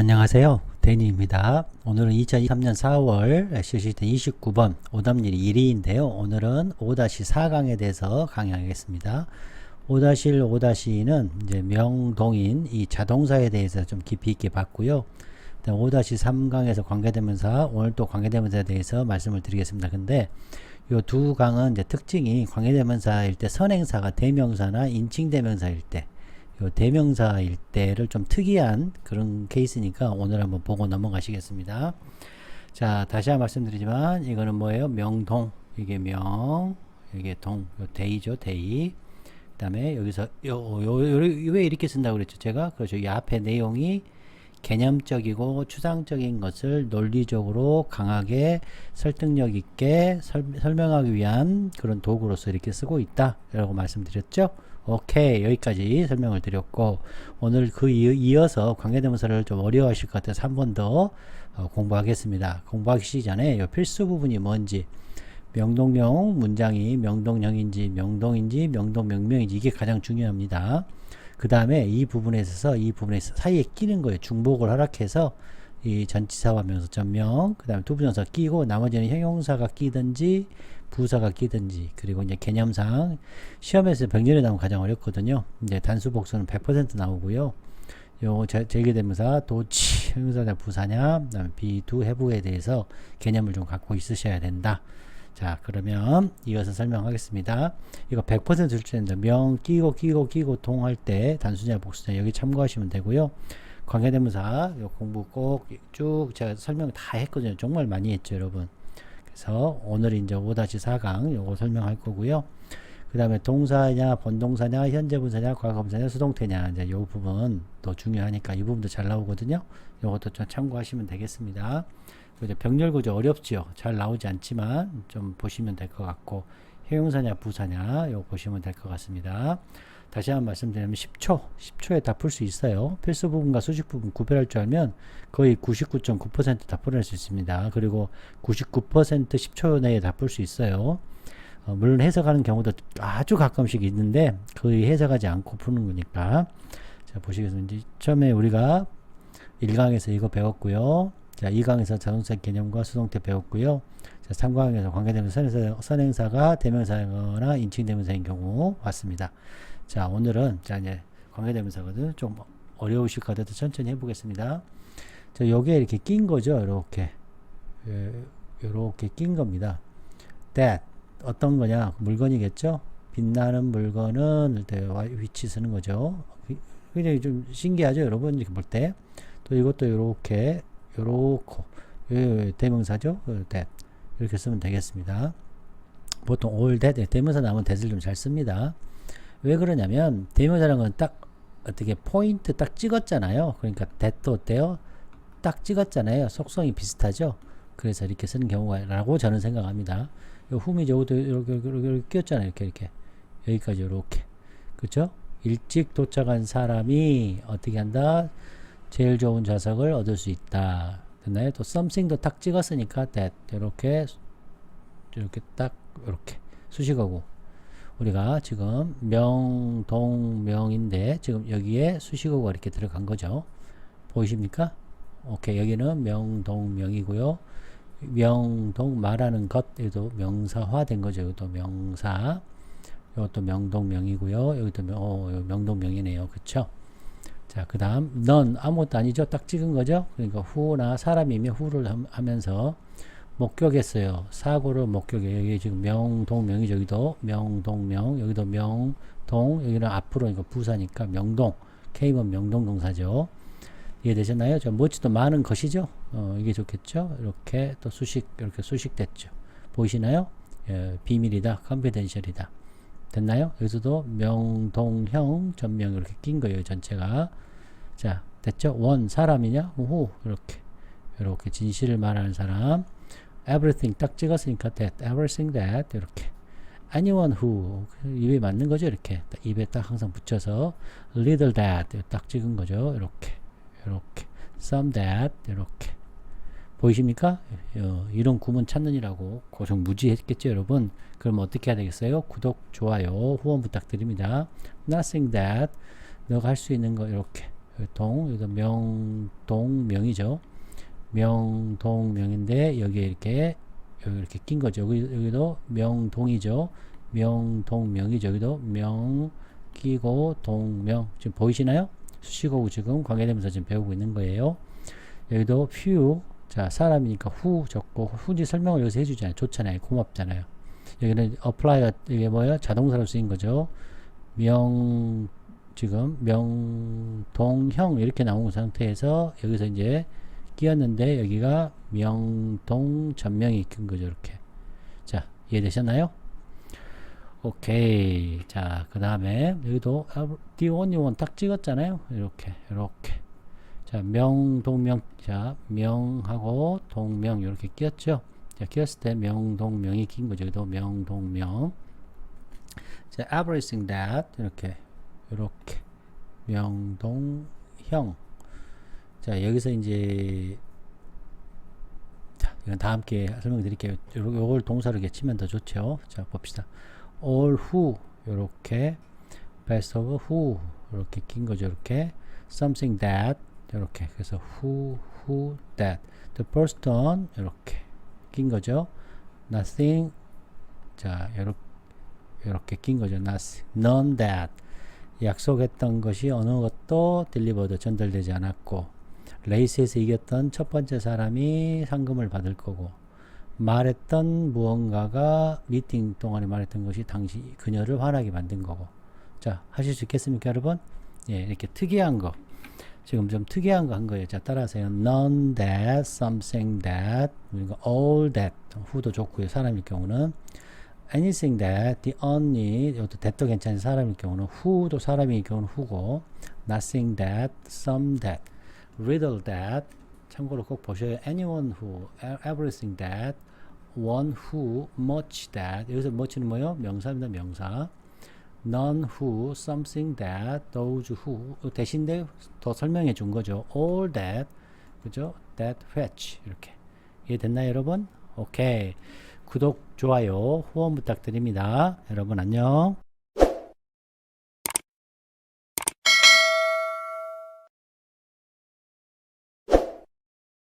안녕하세요. 데니입니다. 오늘은 2023년 4월 실시된 29번 오답률 1위인데요. 오늘은 5-4강에 대해서 강의하겠습니다. 5-1, 5-2는 이제 명동인 이 자동사에 대해서 좀 깊이 있게 봤고요. 5-3강에서 관계대명사, 오늘 또 관계대명사에 대해서 말씀을 드리겠습니다. 근데 요두 강은 이제 특징이 관계대명사일 때 선행사가 대명사나 인칭대명사일 때요 대명사일 때를 좀 특이한 그런 케이스니까 오늘 한번 보고 넘어가시겠습니다. 자, 다시 한번 말씀드리지만 이거는 뭐예요? 명동. 이게 명, 이게 동, 요 대이죠, 대이. 그다음에 여기서 요, 요, 요, 왜 이렇게 쓴다고 그랬죠? 제가 그렇죠. 이 앞에 내용이 개념적이고 추상적인 것을 논리적으로 강하게 설득력 있게 설, 설명하기 위한 그런 도구로서 이렇게 쓰고 있다. 라고 말씀드렸죠. 오케이 여기까지 설명을 드렸고 오늘 그 이어서 관계대명사를 좀 어려워하실 것 같아서 한 번더 어, 공부하겠습니다. 공부하기 전에 이 필수 부분이 뭔지 명동명 문장이 명동형인지 명동인지 명동명명인지 이게 가장 중요합니다. 그 다음에 이 부분에 있어서 이 부분에 있어 사이에 끼는 거예요. 중복을 허락해서 이 전치사와 명사 전명 그 다음에 두부정사 끼고 나머지는 형용사가 끼든지 부사가 끼든지 그리고 이제 개념상 시험에서 병렬이 나오면 가장 어렵거든요. 이제 단수 복수는 100% 나오고요. 요 제기대명사 도치 형용사냐 부사냐 그다음에 비두 해부에 대해서 개념을 좀 갖고 있으셔야 된다. 자 그러면 이것을 설명하겠습니다. 이거 100% 출제된다. 명 끼고 끼고 끼고 동할 때 단수냐 복수냐 여기 참고하시면 되고요. 관계대명사 요 공부 꼭 쭉 제가 설명 다 했거든요. 정말 많이 했죠, 여러분. 그래서 오늘 이제 5-4강 요거 설명할 거고요. 그 다음에 동사냐, 본동사냐, 현재 분사냐, 과거 분사냐, 수동태냐 이제 요 부분 또 중요하니까 이 부분도 잘 나오거든요. 요것도 좀 참고하시면 되겠습니다. 이제 병렬 구조 어렵지요. 잘 나오지 않지만 좀 보시면 될 것 같고 형용사냐, 부사냐 요 보시면 될 것 같습니다. 다시 한번 말씀드리면 10초, 10초에 다 풀 수 있어요. 필수 부분과 수식 부분 구별할 줄 알면 거의 99.9%다 풀어낼 수 있습니다. 그리고 99% 10초 내에 다 풀 수 있어요. 어, 물론 해석하는 경우도 아주 가끔씩 있는데 거의 해석하지 않고 푸는 거니까 자 보시겠습니다. 처음에 우리가 1강에서 이거 배웠고요. 자 2강에서 자동차 개념과 수동태 배웠고요. 자 3강에서 관계대명사 선행사가 대명사거나 인칭대명사인 경우 왔습니다. 자, 오늘은, 자, 이제 관계대명사거든. 좀 어려우실 것 같아서 천천히 해보겠습니다. 자, 요게 이렇게 낀 거죠. 이렇게. 이렇게 낀 겁니다. that. 어떤 거냐? 물건이겠죠? 빛나는 물건은 위치 쓰는 거죠. 굉장히 좀 신기하죠? 여러분, 이렇게 볼 때. 또 이것도 이렇게, 요렇고, 대명사죠? that. 이렇게 쓰면 되겠습니다. 보통 all that, 대명사 나오면 that을 좀 잘 씁니다. 왜 그러냐면 대명사라는 건 딱 어떻게 포인트 딱 찍었잖아요. 그러니까 that도 어때요? 딱 찍었잖아요. 속성이 비슷하죠. 그래서 이렇게 쓰는 경우가라고 저는 생각합니다. 요 훔이 저것도 이렇게, 이렇게, 이렇게 끼었잖아요. 이렇게 이렇게 여기까지 이렇게 그렇죠? 일찍 도착한 사람이 어떻게 한다? 제일 좋은 좌석을 얻을 수 있다. 됐나요? 또 something도 딱 찍었으니까 that 이렇게 이렇게 딱 이렇게 수식하고 우리가 지금 명동명인데 지금 여기에 수식어가 이렇게 들어간 거죠. 보이십니까? 오케이 여기는 명동명이고요. 명동 말하는 것 여기도 명사화 된 거죠. 이것도 명사. 이것도 명동명이고요. 여기도 명, 어, 명동명이네요. 그쵸? 자, 그 다음, 넌 아무것도 아니죠? 딱 찍은 거죠? 그러니까 후나 사람이면 후를 하면서 목격했어요. 사고를 목격해. 여기 지금 명동명이 저기도 명동명, 여기도 명동, 여기는 앞으로 이거 부사니까 명동. K번 명동 동사죠. 이해되셨나요? 저 멋지도 많은 것이죠. 어, 이게 좋겠죠. 이렇게 또 수식 이렇게 수식됐죠. 보이시나요? 예, 비밀이다, 컨피덴셜이다. 됐나요? 여기서도 명동형 전명 이렇게 낀 거예요. 전체가. 자, 됐죠? 원 사람이냐? 후 이렇게 이렇게 진실을 말하는 사람. everything 딱 찍었으니까 that, everything that 이렇게 anyone who 입에 맞는 거죠 이렇게 입에 딱 항상 붙여서 little that 딱 찍은 거죠 이렇게 이렇게 some that 이렇게 보이십니까? 어, 이런 구문 찾느니라고 고정 무지했겠죠 여러분 그럼 어떻게 해야 되겠어요? 구독, 좋아요, 후원 부탁드립니다 nothing that 너가 할 수 있는 거 이렇게 동, 여기도 명동 명이죠. 명동 명인데 여기에 이렇게 여기 이렇게 낀 거죠. 여기 여기도 명동이죠. 명동 명이죠. 여기도 명 끼고 동명 지금 보이시나요? 수식어고 지금 관계되면서 지금 배우고 있는 거예요. 여기도 few 자 사람이니까 who 적고 후지 설명을 여기서 해주잖아요. 좋잖아요. 고맙잖아요. 여기는 apply가 이게 뭐야? 자동사로 쓰인 거죠. 명 지금 명동형 이렇게 나온 상태에서 여기서 이제 끼었는데 여기가 명동 전명이 낀 거죠. 이렇게 자 이해되셨나요? 오케이 자 그 다음에 여기도 the only one 딱 찍었잖아요. 이렇게 이렇게 자 명 동명 자 명하고 동명 이렇게 끼었죠. 자 끼었을 때 명 동명이 낀 거죠. 여기도 명 동명. 자 everything that 이렇게 이렇게. 명 동 형. 자 여기서 이제 자 이건 다 함께 설명 드릴게요. 요- 요걸 동사로 이렇게 치면 더 좋죠? 자 봅시다. all who 요렇게 best of who 이렇게 낀 거죠? 이렇게. something that 이렇게. 그래서 who who that. The person 이렇게. 낀 거죠? Nothing. 자 요렇게 이렇게 낀 거죠. not, none that. 약속했던 것이 어느 것도 딜리버드 전달되지 않았고 레이스에서 이겼던 첫 번째 사람이 상금을 받을 거고 말했던 무언가가 미팅 동안에 말했던 것이 당시 그녀를 화나게 만든 거고. 자 하실 수 있겠습니까 여러분? 예 이렇게 특이한 거 지금 좀 특이한 거 한 거예요 자 따라하세요 none that something that 그리고 all that who도 좋고요 사람일 경우는 anything that the only 이것도 that도 괜찮은 사람일 경우는 who도 사람일 경우는 who고 nothing that some that riddle that 참고로 꼭 보셔야 anyone who e- everything that one who much that 여기서 much는 뭐요 명사입니다 명사 none who something that those who 대신에 더 설명해 준 거죠. all that 그죠? that which 이렇게. 이해됐나요 여러분? 오케이. 구독, 좋아요, 후원 부탁드립니다. 여러분 안녕.